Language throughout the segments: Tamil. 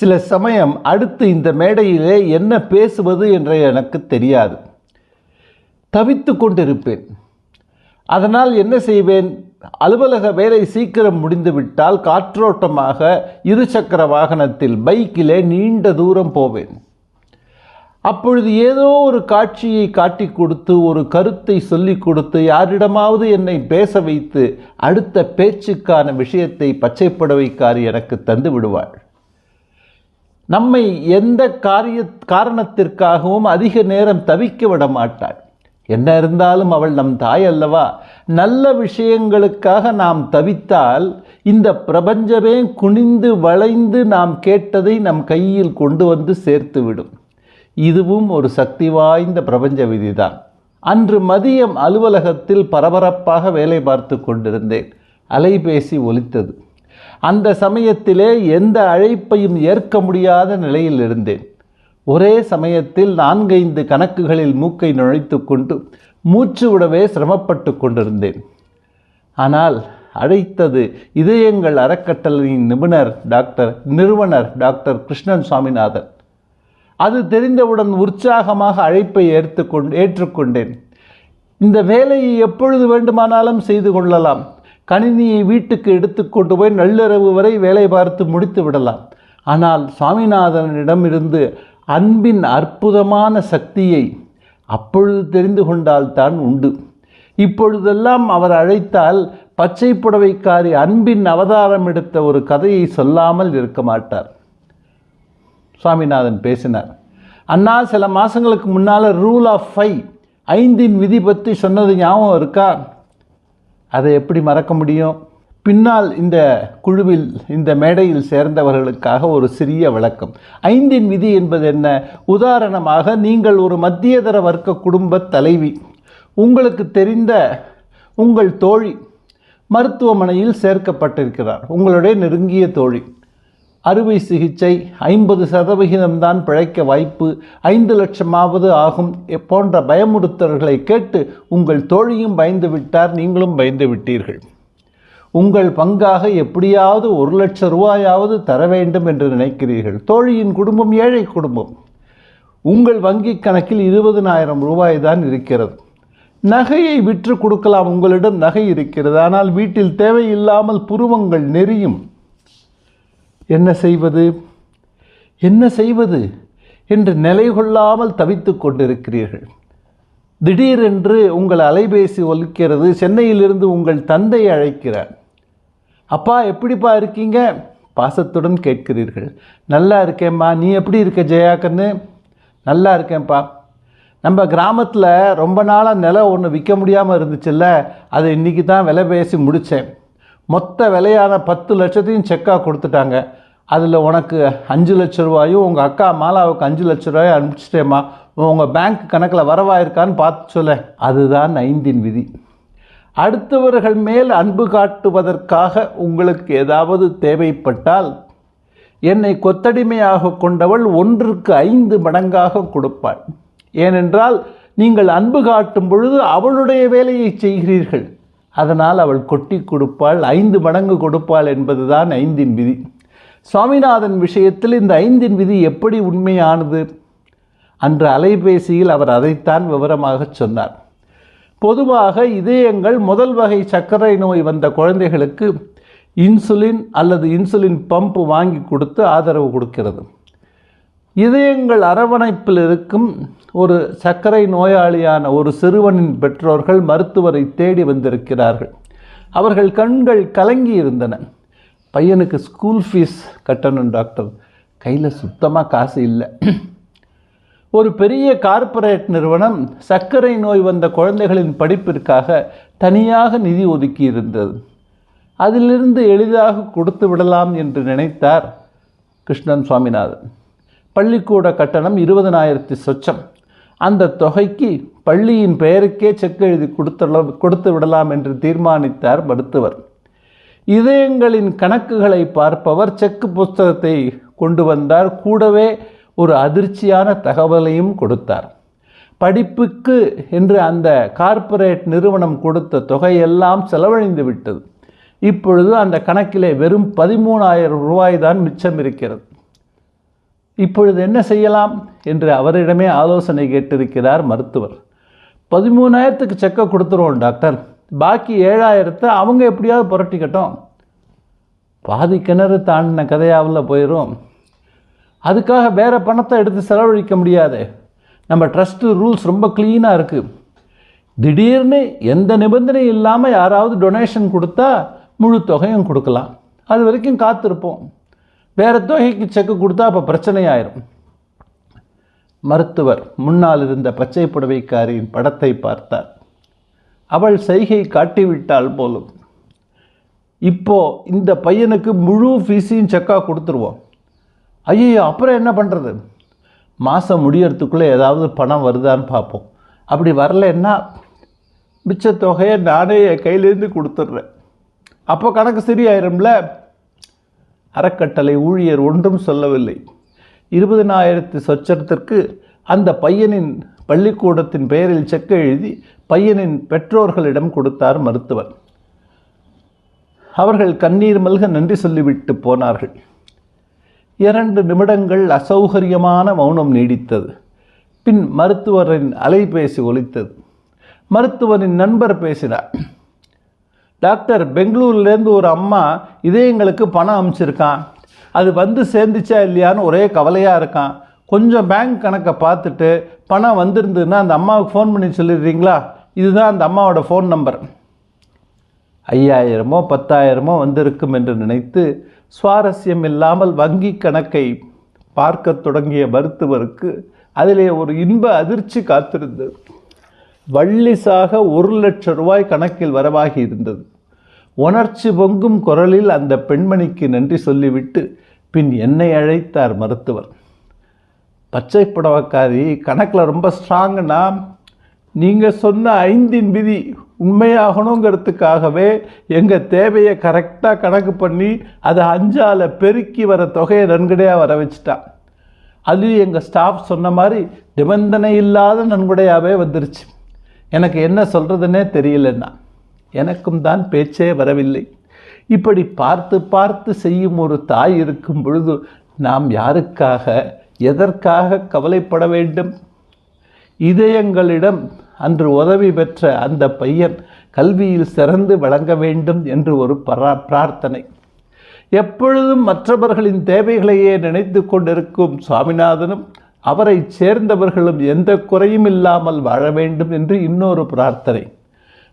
சில சமயம் அடுத்து இந்த மேடையிலே என்ன பேசுவது என்று எனக்கு தெரியாது. தவித்து கொண்டிருப்பேன். அதனால் என்ன செய்வேன்? அலுவலக வேலை சீக்கிரம் முடிந்துவிட்டால் காற்றோட்டமாக இருசக்கர வாகனத்தில் பைக்கிலே நீண்ட தூரம் போவேன். அப்பொழுது ஏதோ ஒரு காட்சியை காட்டி கொடுத்து ஒரு கருத்தை சொல்லிக் கொடுத்து யாரிடமாவது என்னை பேச வைத்து அடுத்த பேச்சுக்கான விஷயத்தை பச்சைப்பட புடவைக்காரி எனக்கு தந்து விடுவாள். நம்மை எந்த காரிய காரணத்திற்காகவும் அதிக நேரம் தவிக்க விட மாட்டாள் என்ன இருந்தாலும் அவள் நம் தாய் அல்லவா? நல்ல விஷயங்களுக்காக நாம் தவித்தால் இந்த பிரபஞ்சமே குனிந்து வளைந்து நாம் கேட்டதை நம் கையில் கொண்டு வந்து சேர்த்துவிடும். இதுவும் ஒரு சக்தி வாய்ந்த பிரபஞ்ச விதிதான். அன்று மதியம் அலுவலகத்தில் பரபரப்பாக வேலை பார்த்து கொண்டிருந்தேன். அலைபேசி ஒலித்தது. அந்த சமயத்திலே எந்த அழைப்பையும் ஏற்க முடியாத நிலையில் இருந்தேன். ஒரே சமயத்தில் நான்கைந்து கணக்குகளில் மூக்கை நுழைத்து கொண்டு மூச்சு விடவே சிரமப்பட்டு கொண்டிருந்தேன். ஆனால் அழைத்தது இதயங்கள் அறக்கட்டளையின் நிபுணர் டாக்டர் நிறுவனர் டாக்டர் கிருஷ்ணன் சுவாமிநாதன். அது தெரிந்தவுடன் உற்சாகமாக அழைப்பை ஏற்றுக்கொண்டு ஏற்றுக்கொண்டேன். இந்த வேலையை எப்பொழுது வேண்டுமானாலும் செய்து கொள்ளலாம். கணினியை வீட்டுக்கு எடுத்துக்கொண்டு போய் நள்ளிரவு வரை வேலை பார்த்து முடித்து விடலாம். ஆனால் சுவாமிநாதனிடமிருந்து அன்பின் அற்புதமான சக்தியை அப்பொழுது தெரிந்து கொண்டால்தான் உண்டு. இப்பொழுதெல்லாம் அவர் அழைத்தால் பச்சை புடவைக்காரி அன்பின் அவதாரம் எடுத்த ஒரு கதையை சொல்லாமல் இருக்க மாட்டார். சுவாமிநாதன் பேசினார். அண்ணா சில மாதங்களுக்கு முன்னால் ரூல் ஆஃப் ஃபைவ் ஐந்தின் விதி பற்றி சொன்னது ஞாபகம் இருக்கா? அதை எப்படி மறக்க முடியும்? பின்னால் இந்த குழுவில் இந்த மேடையில் சேர்ந்தவர்களுக்காக ஒரு சிறிய விளக்கம். ஐந்தின் விதி என்பது என்ன? உதாரணமாக நீங்கள் ஒரு மத்தியதர வர்க்க குடும்ப தலைவி. உங்களுக்கு தெரிந்த உங்கள் தோழி மருத்துவமனையில் சேர்க்கப்பட்டிருக்கிறார். உங்களுடைய நெருங்கிய தோழி. அறுவை சிகிச்சை ஐம்பது சதவிகிதம்தான் பிழைக்க வாய்ப்பு ஐந்து லட்சமாவது ஆகும் போன்ற பயமுறுத்தல்களை கேட்டு உங்கள் தோழியும் பயந்து விட்டார் நீங்களும் பயந்து விட்டீர்கள். உங்கள் பங்காக எப்படியாவது ஒரு லட்சம் ரூபாயாவது தர வேண்டும் என்று நினைக்கிறீர்கள். தோழியின் குடும்பம் ஏழை குடும்பம். உங்கள் வங்கி கணக்கில் இருபதனாயிரம் ரூபாய் தான் இருக்கிறது. நகையை விற்று கொடுக்கலாம் உங்களிடம் நகை இருக்கிறது. ஆனால் வீட்டில் தேவையில்லாமல் புருவங்கள் நெறியும். என்ன செய்வது? என்ன செய்வது? என்று நிலை கொள்ளாமல் தவித்து கொண்டிருக்கிறீர்கள். திடீரென்று உங்கள் அலைபேசி ஒலிக்கிறது. சென்னையிலிருந்து உங்கள் தந்தை அழைக்கிறார். அப்பா எப்படிப்பா இருக்கீங்க? பாசத்துடன் கேட்கிறீர்கள். நல்லா இருக்கேம்மா நீ எப்படி இருக்க ஜெயாக்கன்னு நல்லா இருக்கேன்ப்பா. நம்ம கிராமத்தில் ரொம்ப நாளாக நிலம் ஒன்று விற்க முடியாமல் இருந்துச்சுல்ல. அதை இன்றைக்கி தான் விலை பேசி முடித்தேன் மொத்த விலையான பத்து லட்சத்தையும் செக்காக கொடுத்துட்டாங்க. அதில் உனக்கு அஞ்சு லட்ச ரூபாயும் உங்கள் அக்கா மாலாவுக்கு அஞ்சு லட்ச ரூபாயும் அனுப்பிச்சிட்டேம்மா. உங்கள் பேங்க் கணக்கில் வரவாயிருக்கான்னு பார்த்து சொல்ல. அதுதான் ஐந்தின் விதி. அடுத்தவர்கள் மேல் அன்பு காட்டுவதற்காக உங்களுக்கு ஏதாவது தேவைப்பட்டால் என்னை கொத்தடிமையாக கொண்டவள் ஒன்றுக்கு ஐந்து மடங்காக கொடுப்பாள். ஏனென்றால் நீங்கள் அன்பு காட்டும் பொழுது அவளுடைய வேலையை செய்கிறீர்கள். அதனால் அவள் கொட்டி கொடுப்பாள் ஐந்து மடங்கு கொடுப்பாள் என்பதுதான் ஐந்தின் விதி. சுவாமிநாதன் விஷயத்தில் இந்த ஐந்தின் விதி எப்படி உண்மையானது? அன்று அலைபேசியில் அவர் அதைத்தான் விவரமாக சொன்னார். பொதுவாக இதயங்கள் முதல் வகை சர்க்கரை நோய் வந்த குழந்தைகளுக்கு இன்சுலின் அல்லது இன்சுலின் பம்ப் வாங்கி கொடுத்து ஆதரவு கொடுக்கிறது. இதயங்கள் அரவணைப்பில் இருக்கும் ஒரு சர்க்கரை நோயாளியான ஒரு சிறுவனின் பெற்றோர்கள் மருத்துவரை தேடி வந்திருக்கிறார்கள். அவர்கள் கண்கள் கலங்கி இருந்தன பையனுக்கு ஸ்கூல் ஃபீஸ் கட்டணும் டாக்டர் கையில் சுத்தமாக காசு இல்லை. ஒரு பெரிய கார்ப்பரேட் நிறுவனம் சர்க்கரை நோய் வந்த குழந்தைகளின் படிப்பிற்காக தனியாக நிதி ஒதுக்கி இருந்தது. அதிலிருந்து எளிதாக கொடுத்து விடலாம் என்று நினைத்தார் கிருஷ்ணன் சுவாமிநாதன். பள்ளிக்கூட கட்டணம் இருபதனாயிரத்தி சொச்சம். அந்த தொகைக்கு பள்ளியின் பெயருக்கே செக் எழுதி கொடுத்தலாம் கொடுத்து விடலாம் என்று தீர்மானித்தார் மருத்துவர். இதயங்களின் கணக்குகளை பார்ப்பவர் செக்கு புஸ்தகத்தை கொண்டு வந்தார். கூடவே ஒரு அதிர்ச்சியான தகவலையும் கொடுத்தார். படிப்புக்கு என்று அந்த கார்ப்பரேட் நிறுவனம் கொடுத்த தொகையெல்லாம் செலவழிந்து விட்டது. இப்பொழுது அந்த கணக்கிலே வெறும் பதிமூணாயிரம் ரூபாய் தான் மிச்சம் இருக்கிறது. இப்பொழுது என்ன செய்யலாம் என்று அவரிடமே ஆலோசனை கேட்டிருக்கிறார் மருத்துவர். பதிமூணாயிரத்துக்கு செக்கை கொடுத்துருவோம் டாக்டர். பாக்கி ஏழாயிரத்தை அவங்க எப்படியாவது புரட்டிக்கட்டும். பாதி கிணறு தாண்டின கதையாவில் போயிடும் அதுக்காக வேறு பணத்தை எடுத்து செலவழிக்க முடியாது. நம்ம ட்ரஸ்ட்டு ரூல்ஸ் ரொம்ப க்ளீனாக இருக்குது திடீர்னு எந்த நிபந்தனையும் இல்லாமல் யாராவது டொனேஷன் கொடுத்தா முழு தொகையும் கொடுக்கலாம். அது வரைக்கும் காத்திருப்போம். வேறு தொகைக்கு செக்கு கொடுத்தா அப்போ பிரச்சனையாயிரும். மருத்துவர் முன்னால் இருந்த பச்சை புடவைக்காரியின் படத்தை பார்த்தார். அவள் செய்கை காட்டிவிட்டாள் போலும். இப்போ இந்த பையனுக்கு முழு ஃபீஸையும் செக்காக கொடுத்துருவோம். ஐயோ அப்புறம் என்ன பண்ணுறது மாதம் முடியறதுக்குள்ளே ஏதாவது பணம் வருதான்னு பார்ப்போம். அப்படி வரலைன்னா மிச்ச தொகையை நானே என் கையிலேருந்து கொடுத்துட்றேன். அப்போ கணக்கு சரியாயிரும்ல? அறக்கட்டளை ஊழியர் ஒன்றும் சொல்லவில்லை. இருபதினாயிரத்து சொச்சரத்திற்கு அந்த பையனின் பள்ளிக்கூடத்தின் பெயரில் செக் எழுதி பையனின் பெற்றோர்களிடம் கொடுத்தார் மருத்துவர். அவர்கள் கண்ணீர் மல்க நன்றி சொல்லிவிட்டு போனார்கள். இரண்டு நிமிடங்கள் அசௌகரியமான மௌனம் நீடித்தது. பின் மருத்துவரின் அலைபேசி ஒலித்தது. மருத்துவரின் நண்பர் பேசினார். டாக்டர் பெங்களூர்லேருந்து ஒரு அம்மா இதயங்களுக்கு பணம் அனுப்பிச்சிருக்கான் அது வந்து சேர்ந்துச்சா இல்லையான்னு ஒரே கவலையாக இருக்கான். கொஞ்சம் பேங்க் கணக்கை பார்த்துட்டு பணம் வந்திருந்ததுன்னா அந்த அம்மாவுக்கு ஃபோன் பண்ணி சொல்லிடுறீங்களா? இதுதான் அந்த அம்மாவோட ஃபோன் நம்பர் ஐயாயிரமோ பத்தாயிரமோ வந்திருக்கும் என்று நினைத்து சுவாரஸ்யம் இல்லாமல் வங்கி கணக்கை பார்க்கத் தொடங்கிய மருத்துவருக்கு அதிலே ஒரு இன்ப அதிர்ச்சி காத்திருந்தது. வள்ளிசாக ஒரு லட்ச ரூபாய் கணக்கில் வரவாகி இருந்தது. உணர்ச்சி பொங்கும் குரலில் அந்த பெண்மணிக்கு நன்றி சொல்லிவிட்டு பின் என்னை அழைத்தார் மருத்துவர். பச்சை புடவைக்காரி கணக்கில் ரொம்ப ஸ்ட்ராங்குன்னா நீங்கள் சொன்ன ஐந்தின் விதி உண்மையாகணுங்கிறதுக்காகவே எங்கள் தேவையை கரெக்டாக கணக்கு பண்ணி அதை அஞ்சால் பெருக்கி வர தொகையை நன்கொடையாக வர வச்சுட்டான் அதுலேயும் எங்கள் ஸ்டாஃப் சொன்ன மாதிரி நிபந்தனை இல்லாத நன்கொடையாகவே வந்துருச்சு. எனக்கு என்ன சொல்கிறதுனே தெரியலன்னா எனக்கும் தான் பேச்சே வரவில்லை. இப்படி பார்த்து பார்த்து செய்யும் ஒரு தாய் இருக்கும் பொழுது நாம் யாருக்காக எதற்காக கவலைப்பட வேண்டும்? இதயங்களிடம் அன்று உதவி பெற்ற அந்த பையன் கல்வியில் சிறந்து விளங்க வேண்டும் என்று ஒரு பரா பிரார்த்தனை. எப்பொழுதும் மற்றவர்களின் தேவைகளையே நினைத்து கொண்டிருக்கும் சுவாமிநாதனும் அவரை சேர்ந்தவர்களும் எந்த குறையும் இல்லாமல் வாழ வேண்டும் என்று இன்னொரு பிரார்த்தனை.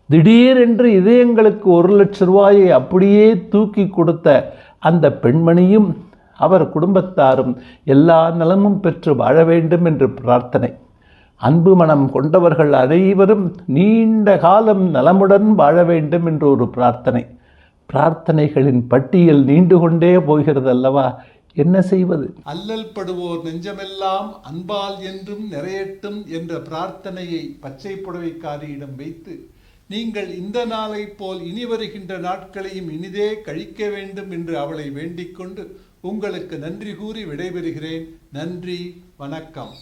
திடீரென்று இதயங்களுக்கு ஒரு லட்ச ரூபாயை அப்படியே தூக்கி கொடுத்த அந்த பெண்மணியும் அவர் குடும்பத்தாரும் எல்லா நலமும் பெற்று வாழ வேண்டும் என்று பிரார்த்தனை. அன்பு மனம் கொண்டவர்கள் அனைவரும் நீண்ட காலம் நலமுடன் வாழ வேண்டும் என்று ஒரு பிரார்த்தனை. பிரார்த்தனைகளின் பட்டியல் நீண்டு கொண்டே போகிறது அல்லவா என்ன செய்வது? அல்லல் படுவோர் நெஞ்சமெல்லாம் அன்பால் என்றும் நிறையட்டும் என்ற பிரார்த்தனையை பச்சை புடவைக்காரியிடம் வைத்து நீங்கள் இந்த நாளைப் போல் இனி வருகின்ற நாட்களையும் இனிதே கழிக்க வேண்டும் என்று அவளை வேண்டிக் கொண்டு உங்களுக்கு நன்றி கூறி விடைபெறுகிறேன். நன்றி வணக்கம்.